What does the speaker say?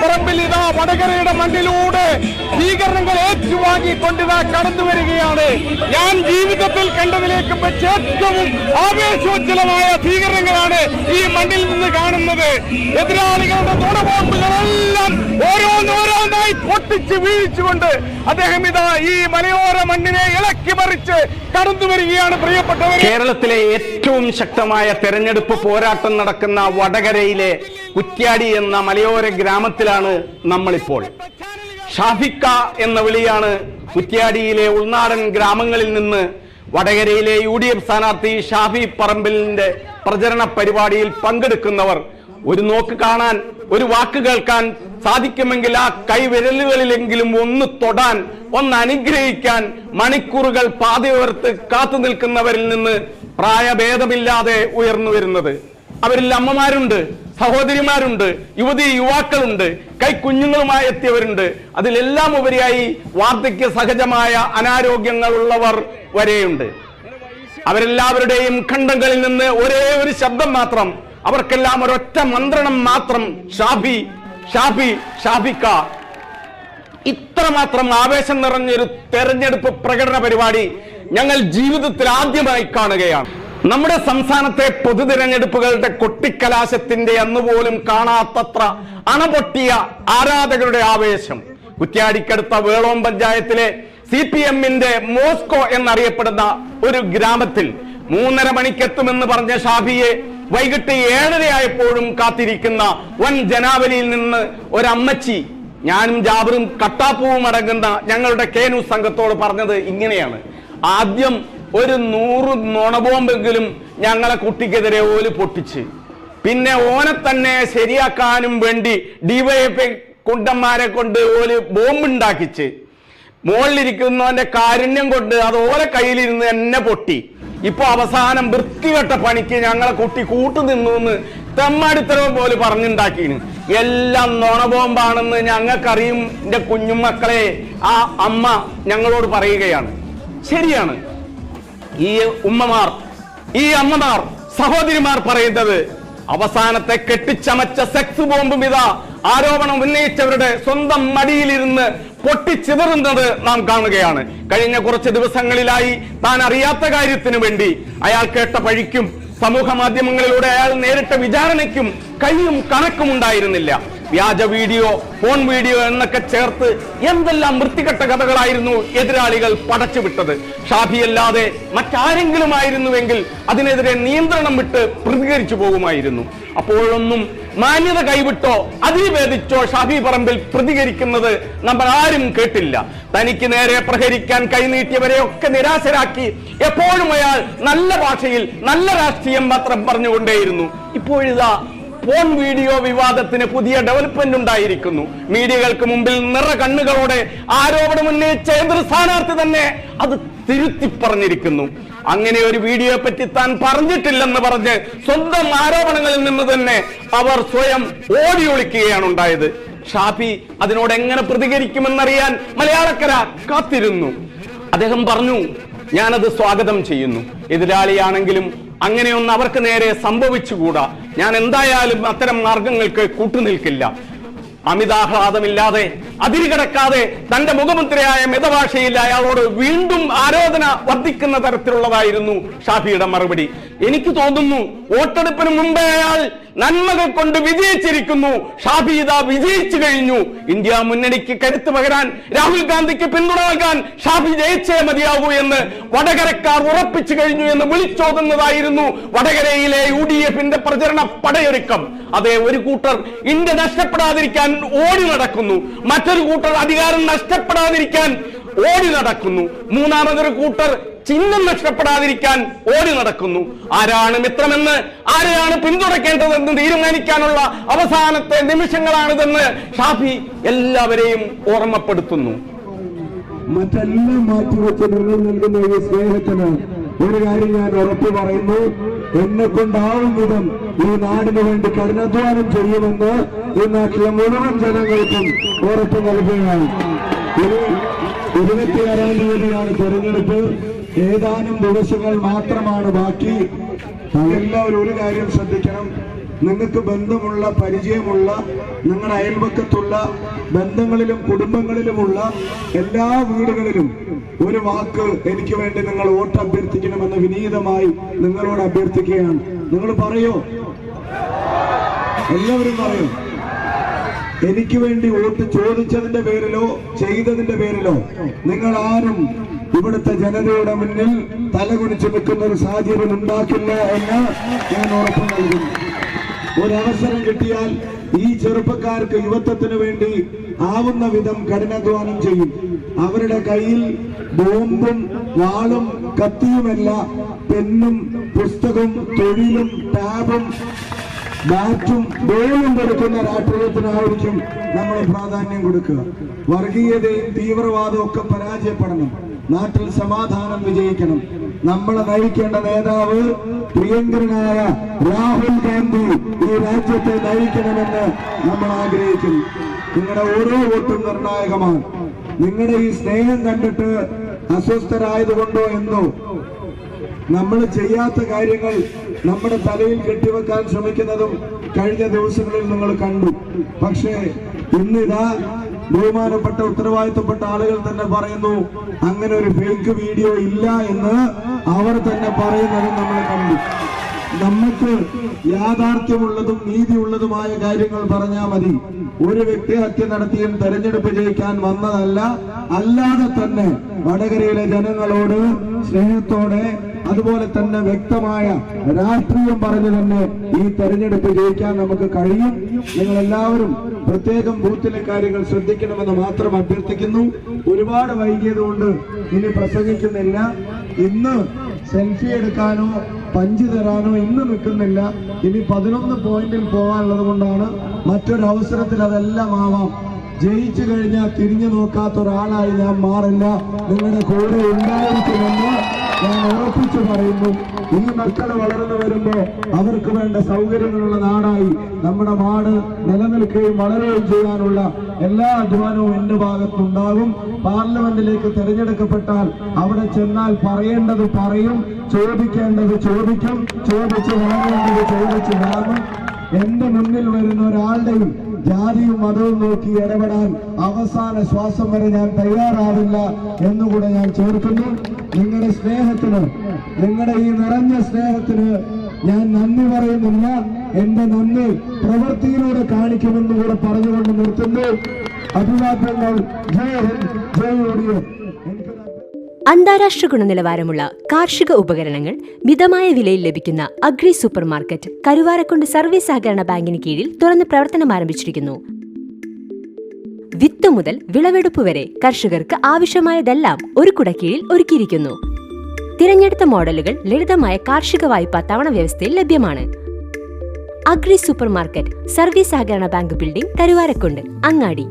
പറമ്പിൽ ഇതാ വടകരയുടെ മണ്ണിലൂടെ സ്വീകരണങ്ങൾ ഏറ്റുവാങ്ങിക്കൊണ്ടിതാ കടന്നു വരികയാണ്. ഞാൻ ജീവിതത്തിൽ കണ്ടതിലേക്ക് വെച്ച് ഏറ്റവും ആവേശോജ്ജലമായ സ്വീകരണങ്ങളാണ് ഈ മണ്ണിൽ നിന്ന് കാണുന്നത്. എതിരാളികളുടെ ഓരോന്നോരോന്നായി പൊട്ടിച്ച് വീഴിച്ചുകൊണ്ട് അദ്ദേഹം ഇതാ ഈ മലയോര മണ്ണിനെ ഇളക്കി മറിച്ച് കടന്നു വരികയാണ് പ്രിയപ്പെട്ടവർ കേരളത്തിലെ ഏറ്റവും ശക്തമായ തെരഞ്ഞെടുപ്പ് പോരാട്ടം നടക്കുന്ന വടകരയിലെ കുറ്റ്യാടി എന്ന മലയോര ഗ്രാമത്തിലാണ് നമ്മളിപ്പോൾ. ഷാഫിക്ക എന്ന വിളിയാണ് കുറ്റ്യാടിയിലെ ഉൾനാടൻ ഗ്രാമങ്ങളിൽ നിന്ന് വടകരയിലെ യു ഡി എഫ് സ്ഥാനാർത്ഥി ഷാഫി പറമ്പിലിന്റെ പ്രചരണ പരിപാടിയിൽ പങ്കെടുക്കുന്നവർ. ഒരു നോക്ക് കാണാൻ ഒരു വാക്ക് കേൾക്കാൻ സാധിക്കുമെങ്കിൽ ആ കൈവിരലുകളിലെങ്കിലും ഒന്ന് തൊടാൻ ഒന്ന് അനുഗ്രഹിക്കാൻ മണിക്കൂറുകൾ പാതയോർത്ത് കാത്തു നിൽക്കുന്നവരിൽ നിന്ന് പ്രായഭേദമില്ലാതെ ഉയർന്നു വരുന്നത്. അവരിൽ അമ്മമാരുണ്ട് സഹോദരിമാരുണ്ട് യുവതി യുവാക്കളുണ്ട് കൈ കുഞ്ഞുങ്ങളുമായി എത്തിയവരുണ്ട്. അതിലെല്ലാം ഉപരിയായി വാർദ്ധക്യ സഹജമായ അനാരോഗ്യങ്ങളുള്ളവർ വരെയുണ്ട്. അവരെല്ലാവരുടെയും ഖണ്ഡങ്ങളിൽ നിന്ന് ഒരേ ഒരു ശബ്ദം മാത്രം അവർക്കെല്ലാം ഒരൊറ്റ മന്ത്രണം മാത്രം. ഷാഫി ഷാഫി ഷാഫിക്ക ഇത്രമാത്രം ആവേശം നിറഞ്ഞൊരു തെരഞ്ഞെടുപ്പ് പ്രകടന പരിപാടി ഞങ്ങൾ ജീവിതത്തിൽ ആദ്യമായി കാണുകയാണ്. നമ്മുടെ സംസ്ഥാനത്തെ പൊതു തിരഞ്ഞെടുപ്പുകളുടെ കൊട്ടിക്കലാശത്തിന്റെ അന്നുപോലും കാണാത്തത്ര അണപൊട്ടിയ ആരാധകരുടെ ആവേശം. കുറ്റ്യാടിക്കടുത്ത വേളോം പഞ്ചായത്തിലെ സി പി എമ്മിന്റെ മോസ്കോ എന്നറിയപ്പെടുന്ന ഒരു ഗ്രാമത്തിൽ മൂന്നര മണിക്കെത്തുമെന്ന് പറഞ്ഞ ഷാഫിയെ വൈകിട്ട് ഏഴരയായപ്പോഴും കാത്തിരിക്കുന്ന വൻ ജനാവലിയിൽ നിന്ന് ഒരമ്മച്ചി ഞാനും ജാബറും കട്ടാപ്പൂവും അടങ്ങുന്ന ഞങ്ങളുടെ കേനു സംഘത്തോട് പറഞ്ഞത് ഇങ്ങനെയാണ്. ആദ്യം ഒരു നൂറ് നുണബോംബെങ്കിലും ഞങ്ങളെ കുട്ടിക്കെതിരെ ഓൽ പൊട്ടിച്ച്. പിന്നെ ഓനെ തന്നെ ശരിയാക്കാനും വേണ്ടി ഡിവൈഎഫ് കുണ്ടന്മാരെ കൊണ്ട് ഓൽ ബോംബുണ്ടാക്കിച്ച്. മുകളിലിരിക്കുന്നവന്റെ കാരുണ്യം കൊണ്ട് അത് ഓലെ കയ്യിലിരുന്ന് എന്നെ പൊട്ടി. ഇപ്പൊ അവസാനം വൃത്തികെട്ട പണിക്ക് ഞങ്ങളെ കുട്ടി കൂട്ടു നിന്നു എന്ന് തെമ്മടിത്തരവും പോലെ പറഞ്ഞുണ്ടാക്കീന്. എല്ലാം നുണബോംബാണെന്ന് ഞങ്ങൾക്കറിയും എന്റെ കുഞ്ഞുമക്കളെ ആ അമ്മ ഞങ്ങളോട് പറയുകയാണ്. ശരിയാണ്. ഈ ഉമ്മമാർ ഈ അമ്മമാർ സഹോദരിമാർ പറയുന്നത് അവസാനത്തെ കെട്ടിച്ചമച്ച സെക്സ് ബോംബും ഇതാ ആരോപണം ഉന്നയിച്ചവരുടെ സ്വന്തം മടിയിലിരുന്ന് പൊട്ടിച്ചിതറുന്നത് നാം കാണുകയാണ്. കഴിഞ്ഞ കുറച്ച് ദിവസങ്ങളിലായി താൻ അറിയാത്ത കാര്യത്തിന് വേണ്ടി അയാൾ കേട്ട പഴിക്കും സമൂഹ മാധ്യമങ്ങളിലൂടെ അയാൾ നേരിട്ട വിചാരണയ്ക്കും കയ്യും കണക്കും ഉണ്ടായിരുന്നില്ല വ്യാജ വീഡിയോ ഫോൺ വീഡിയോ എന്നൊക്കെ ചേർത്ത് എന്തെല്ലാം വൃത്തികെട്ട കഥകളായിരുന്നു എതിരാളികൾ പടച്ചുവിട്ടത് ഷാഫിയല്ലാതെ മറ്റാരെങ്കിലും ആയിരുന്നുവെങ്കിൽ അതിനെതിരെ നിയന്ത്രണം വിട്ട് പ്രതികരിച്ചു പോകുമായിരുന്നു. അപ്പോഴൊന്നും മാന്യത കൈവിട്ടോ അതിവേദിച്ചോ ഷാഫി പറമ്പിൽ പ്രതികരിക്കുന്നത് നമ്മൾ ആരും കേട്ടില്ല. തനിക്ക് നേരെ പ്രഹരിക്കാൻ കൈനീട്ടിയവരെ ഒക്കെ നിരാശരാക്കി എപ്പോഴും അയാൾ നല്ല ഭാഷയിൽ നല്ല രാഷ്ട്രീയം മാത്രം പറഞ്ഞുകൊണ്ടേയിരുന്നു. ഇപ്പോഴിതാ ഫോൺ വീഡിയോ വിവാദത്തിന് പുതിയ ഡെവലപ്മെന്റ് ഉണ്ടായിരിക്കുന്നു. മീഡിയകൾക്ക് മുമ്പിൽ നിറ കണ്ണുകളോടെ ആരോപണം ഉന്നയിച്ച എതിർ സ്ഥാനാർത്ഥി തന്നെ അത് തിരുത്തി പറഞ്ഞിരിക്കുന്നു അങ്ങനെ ഒരു വീഡിയോയെ പറ്റി താൻ പറഞ്ഞിട്ടില്ലെന്ന് പറഞ്ഞ് സ്വന്തം ആരോപണങ്ങളിൽ നിന്ന് തന്നെ അവർ സ്വയം ഓടി ഒളിക്കുകയാണ് ഉണ്ടായത്. ഷാഫി അതിനോട് എങ്ങനെ പ്രതികരിക്കുമെന്നറിയാൻ മലയാളക്കര കാത്തിരുന്നു. അദ്ദേഹം പറഞ്ഞു ഞാനത് സ്വാഗതം ചെയ്യുന്നു. എതിരാളിയാണെങ്കിലും അങ്ങനെയൊന്നും അവർക്ക് നേരെ സംഭവിച്ചുകൂടാ? ഞാൻ എന്തായാലും അത്തരം മാർഗങ്ങൾക്ക് കൂട്ടുനിൽക്കില്ല. അമിതാഹ്ലാദമില്ലാതെ അതിരുകടക്കാതെ തന്റെ മുഖമുദ്രയായ മിതഭാഷയിൽ അയാളോട് വീണ്ടും ആരോധന വർദ്ധിക്കുന്ന തരത്തിലുള്ളതായിരുന്നു ഷാഫിയുടെ മറുപടി. എനിക്ക് തോന്നുന്നു വോട്ടെടുപ്പിന് മുമ്പേ അയാൾ നന്മകൾ കൊണ്ട് വിജയിച്ചിരിക്കുന്നു. ഷാഫി ഇതാ വിജയിച്ചു കഴിഞ്ഞു. ഇന്ത്യ മുന്നണിക്ക് കരുത്ത് പകരാൻ രാഹുൽ ഗാന്ധിക്ക് പിന്തുണ നൽകാൻ ഷാഫി ജയിച്ചേ മതിയാകൂ എന്ന് വടകരക്കാർ ഉറപ്പിച്ചു കഴിഞ്ഞു എന്ന് വിളിച്ചോതുന്നതായിരുന്നു വടകരയിലെ യു ഡി എഫിന്റെ പ്രചരണ പടയൊരുക്കം. അതെ ഒരു കൂട്ടർ ഇന്ത്യ നഷ്ടപ്പെടാതിരിക്കാൻ ഓടി നടക്കുന്നു. മറ്റൊരു കൂട്ടർ അധികാരം നഷ്ടപ്പെടാതിരിക്കാൻ ഓടി നടക്കുന്നു. മൂന്നാമതൊരു കൂട്ടർ ചിഹ്നം നഷ്ടപ്പെടാതിരിക്കാൻ ഓടി നടക്കുന്നു. ആരാണ് മിത്രമെന്ന് ആരെയാണ് പിന്തുണക്കേണ്ടതെന്ന് തീരുമാനിക്കാനുള്ള അവസാനത്തെ നിമിഷങ്ങളാണിതെന്ന് ഷാഫി എല്ലാവരെയും ഓർമ്മപ്പെടുത്തുന്നു. മറ്റെല്ലാം മാറ്റിവെച്ച് നിങ്ങൾ നൽകുന്ന ഈ സ്നേഹത്തിന് ഒരു കാര്യം ഞാൻ ഉറപ്പു പറയുന്നു. എന്നെ കൊണ്ടാവും വിധം ഈ നാടിനു വേണ്ടി കഠിനാധ്വാനം ചെയ്യുമെന്ന് ഈ നാട്ടിലെ മുഴുവൻ ജനങ്ങൾക്കും ഉറപ്പ് നൽകുകയാണ്. ഇരുപത്തിയാറാം തീയതിയാണ് തെരഞ്ഞെടുപ്പ്. ഏതാനും ദിവസങ്ങൾ മാത്രമാണ് ബാക്കി. എല്ലാവരും ഒരു കാര്യം ശ്രദ്ധിക്കണം. നിങ്ങൾക്ക് ബന്ധമുള്ള പരിചയമുള്ള നിങ്ങളുടെ അയൽപക്കത്തുള്ള ബന്ധങ്ങളിലും കുടുംബങ്ങളിലുമുള്ള എല്ലാ വീടുകളിലും ഒരു വാക്ക് എനിക്ക് വേണ്ടി നിങ്ങൾ വോട്ട് അഭ്യർത്ഥിക്കണമെന്ന് വിനീതമായി നിങ്ങളോട് അഭ്യർത്ഥിക്കുകയാണ്. നിങ്ങൾ പറയോ? എല്ലാവരും പറയും? എനിക്ക് വേണ്ടി വോട്ട് ചോദിച്ചതിന്റെ പേരിലോ ചെയ്തതിന്റെ പേരിലോ നിങ്ങൾ ആരും ഇവിടുത്തെ ജനതയുടെ മുന്നിൽ തലകുനിച്ചു നിൽക്കുന്ന ഒരു സാഹചര്യം ഉണ്ടാക്കില്ല എന്ന് ഞാൻ ഉറപ്പ് നൽകുന്നു. ഒരവസരം കിട്ടിയാൽ ഈ ചെറുപ്പക്കാർക്ക് യുവത്വത്തിന് വേണ്ടി ആവുന്ന വിധം കഠിനാധ്വാനം ചെയ്യും. അവരുടെ കയ്യിൽ ബോംബും വാളും കത്തിയുമല്ല പെന്നും പുസ്തകവും തൊഴിലും ടാബും ബാറ്റും ബോളും കൊടുക്കുന്ന രാഷ്ട്രീയത്തിനായിരിക്കും നമ്മൾ പ്രാധാന്യം കൊടുക്കുക. വർഗീയതയും തീവ്രവാദവും ഒക്കെ പരാജയപ്പെടണം. നാട്ടിൽ സമാധാനം വിജയിക്കണം. നമ്മളെ നയിക്കേണ്ട നേതാവ് പ്രിയങ്കരനായ രാഹുൽ ഗാന്ധി ഈ രാജ്യത്തെ നയിക്കണമെന്ന് നമ്മൾ ആഗ്രഹിക്കുന്നു. നിങ്ങളുടെ ഓരോ വോട്ടും നിർണായകമാണ്. നിങ്ങളുടെ ഈ സ്നേഹം കണ്ടിട്ട് അസ്വസ്ഥരായതുകൊണ്ടോ എന്നോ. നമ്മൾ ചെയ്യാത്ത കാര്യങ്ങൾ നമ്മുടെ തലയിൽ കെട്ടിവെക്കാൻ ശ്രമിക്കുന്നതും കഴിഞ്ഞ ദിവസങ്ങളിൽ നിങ്ങൾ കണ്ടു. പക്ഷേ ഇന്നിതാ ബഹുമാനപ്പെട്ട ഉത്തരവാദിത്തപ്പെട്ട ആളുകൾ തന്നെ പറയുന്നു അങ്ങനെ ഒരു ഫേക്ക് വീഡിയോ ഇല്ല എന്ന് അവർ തന്നെ പറയുന്നതും നമ്മൾ കണ്ടു. നമുക്ക് യാഥാർത്ഥ്യമുള്ളതും നീതിയുള്ളതുമായ കാര്യങ്ങൾ പറഞ്ഞാൽ മതി. ഒരു വ്യക്തി ഹത്യ നടത്തിയും തെരഞ്ഞെടുപ്പ് ജയിക്കാൻ വന്നതല്ല അല്ലാതെ തന്നെ വടകരയിലെ ജനങ്ങളോട് സ്നേഹത്തോടെ അതുപോലെ തന്നെ വ്യക്തമായ രാഷ്ട്രീയം പറഞ്ഞു തന്നെ ഈ തെരഞ്ഞെടുപ്പ് ജയിക്കാൻ നമുക്ക് കഴിയും. നിങ്ങൾ എല്ലാവരും പ്രത്യേകം ബൂത്തിലെ കാര്യങ്ങൾ ശ്രദ്ധിക്കണമെന്ന് മാത്രം അഭ്യർത്ഥിക്കുന്നു. ഒരുപാട് വൈകിയതുകൊണ്ട് ഇനി പ്രസംഗിക്കുന്നില്ല. ഇന്ന് സെൽഫി എടുക്കാനോ പഞ്ച് തരാനോ ഇന്ന് നിൽക്കുന്നില്ല. ഇനി പതിനൊന്ന് പോയിന്റിൽ പോകാനുള്ളത് കൊണ്ടാണ് മറ്റൊരവസരത്തിൽ അതെല്ലാം ആവാം. ജയിച്ചു കഴിഞ്ഞാൽ തിരിഞ്ഞു നോക്കാത്ത ഒരാളായി ഞാൻ മാറില്ല. നിങ്ങളുടെ കൂടെ ഉണ്ടായിരിക്കുമെന്ന് ഞാൻ ഉറപ്പിച്ചു പറയുന്നു ഈ മക്കൾ വളർന്നു വരുമ്പോ അവർക്ക് വേണ്ട സൗകര്യങ്ങളുള്ള നാടായി നമ്മുടെ നാട് നിലനിൽക്കുകയും വളരുകയും ചെയ്യാനുള്ള എല്ലാ അധ്വാനവും എന്റെ ഭാഗത്തുണ്ടാകും. പാർലമെന്റിലേക്ക് തെരഞ്ഞെടുക്കപ്പെട്ടാൽ അവിടെ ചെന്നാൽ പറയേണ്ടത് പറയും ചോദിക്കേണ്ടത് ചോദിക്കും ചോദിച്ചു വാങ്ങേണ്ടത് ചോദിച്ച് വാങ്ങും എന്റെ മുന്നിൽ വരുന്ന ഒരാളുടെയും ജാതിയും മതവും നോക്കി ഇടപെടാൻ അവസാന ശ്വാസം വരെ ഞാൻ തയ്യാറാവില്ല എന്നുകൂടെ ഞാൻ ചേർക്കുന്നു നിങ്ങളുടെ സ്നേഹത്തിന് നിങ്ങളുടെ ഈ നിറഞ്ഞ സ്നേഹത്തിന് ഞാൻ നന്ദി പറയുന്നില്ല. എന്റെ നന്ദി പ്രവൃത്തിയിലൂടെ കാണിക്കുമെന്ന് കൂടെ പറഞ്ഞുകൊണ്ട് നിർത്തുന്നു. അഭിവാദ്യങ്ങൾ. ജയ് ഹിന്ദ്. ജയ് എനിക്കൊരു അന്താരാഷ്ട്ര ഗുണനിലവാരമുള്ള കാർഷിക ഉപകരണങ്ങൾ മിതമായ വിലയിൽ ലഭിക്കുന്ന agri supermarket Karuvarakundu service സഹകരണ ബാങ്കിന് കീഴിൽ തുറന്ന് പ്രവർത്തനം ആരംഭിച്ചിരിക്കുന്നു. വിത്ത് മുതൽ വിളവെടുപ്പ് വരെ കർഷകർക്ക് ആവശ്യമായതെല്ലാം ഒരു കുടക്കീഴിൽ ഒരുക്കിയിരിക്കുന്നു. തിരഞ്ഞെടുത്ത മോഡലുകൾ ലളിതമായ കാർഷിക വായ്പ തവണ വ്യവസ്ഥയിൽ ലഭ്യമാണ്. അഗ്രി സൂപ്പർ മാർക്കറ്റ് സർവീസ് സഹകരണ ബാങ്ക് ബിൽഡിംഗ് കരുവാരക്കുണ്ട് അങ്ങാടി.